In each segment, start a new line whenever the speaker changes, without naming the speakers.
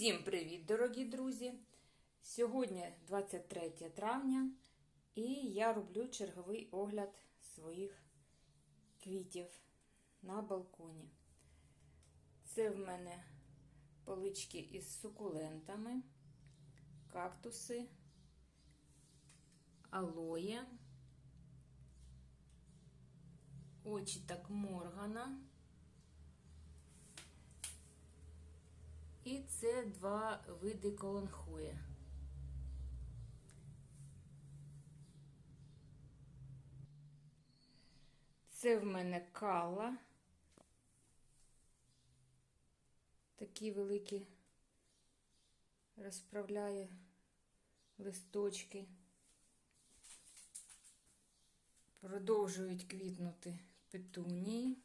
Всім привіт, дорогі друзі! Сьогодні 23 травня, і я роблю черговий огляд своїх квітів на балконі. Це в мене полички із сукулентами, кактуси, алоє, очі так моргана. І це два види колонхоя. Це в мене кала. Такі великі розправляє листочки. Продовжують квітнути петунії.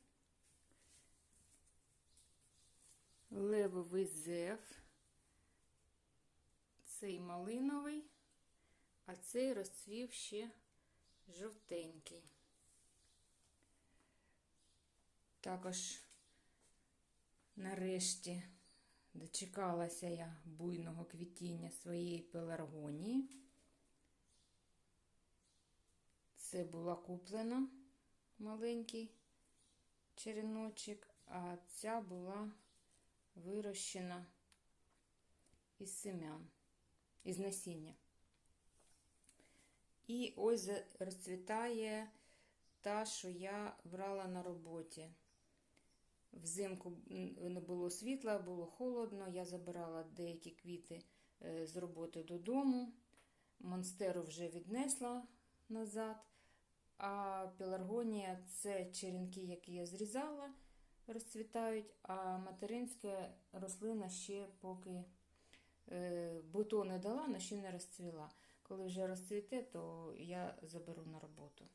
Левовий зев, цей малиновий, а цей розцвів ще жовтенький. Також нарешті дочекалася я буйного квітіння своєї пеларгонії. Це була куплена маленький череночок, а ця була вирощена із семян, із насіння. І ось розцвітає та, що я брала на роботі. Взимку не було світла, було холодно, я забирала деякі квіти з роботи додому. Монстеру вже віднесла назад. А пеларгонія це черенки, які я зрізала розцвітають, а материнська рослина ще поки е, бутон не дала, але ще не розцвіла. Коли вже розцвіте, то я заберу на роботу.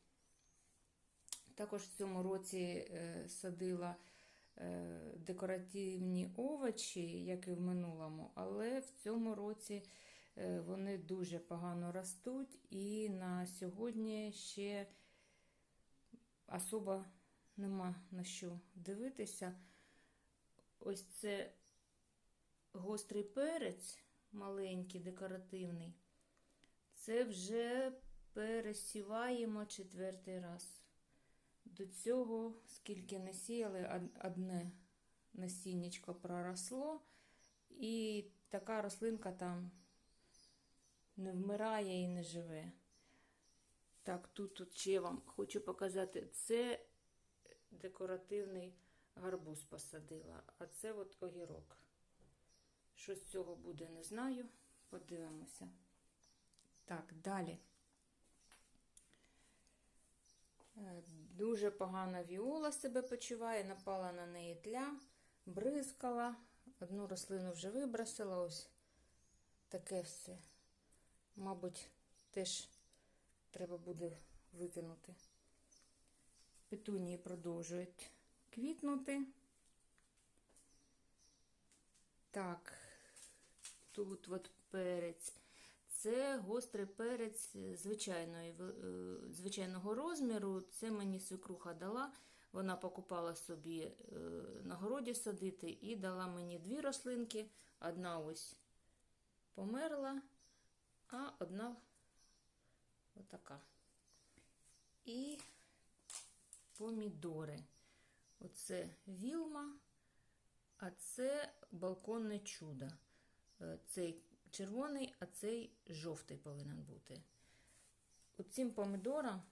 Також в цьому році е, садила е, декоративні овочі, як і в минулому, але в цьому році вони дуже погано ростуть, і на сьогодні ще особа нема на що дивитися. Ось це гострий перець, маленький, декоративний. Це вже пересіваємо четвертий раз. До цього, скільки не сіяли, одне насіннячко проросло, і така рослинка там не вмирає і не живе. Так, тут, тут ще я вам хочу показати, це декоративний гарбуз посадила. А це от огірок. Що з цього буде, не знаю. Подивимося. Так, далі. Е, дуже погано віола себе почуває, напала на неї тля, бризкала. Одну рослину вже вибросила, ось таке все. Мабуть, теж треба буде викинути. Петунії продовжують квітнути. Так, тут от перець. Це гострий перець звичайної, е, звичайного розміру. Це мені свекруха дала. Вона покупала собі е, на городі садити і дала мені дві рослинки. Одна ось померла, а одна отака. І помідори. Оце вілма, а це балконне чудо. Е, цей червоний, а цей жовтий повинен бути. Оцим помідорам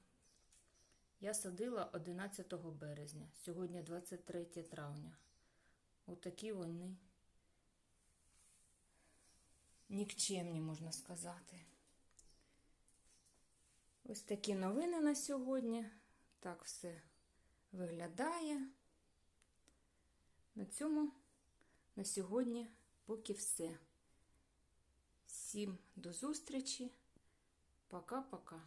я садила 11 березня, сьогодні 23 травня. Отакі вони нікчемні, можна сказати. Ось такі новини на сьогодні. Так все виглядає. На цьому на сьогодні поки все. Всім до зустрічі. Пока-пока.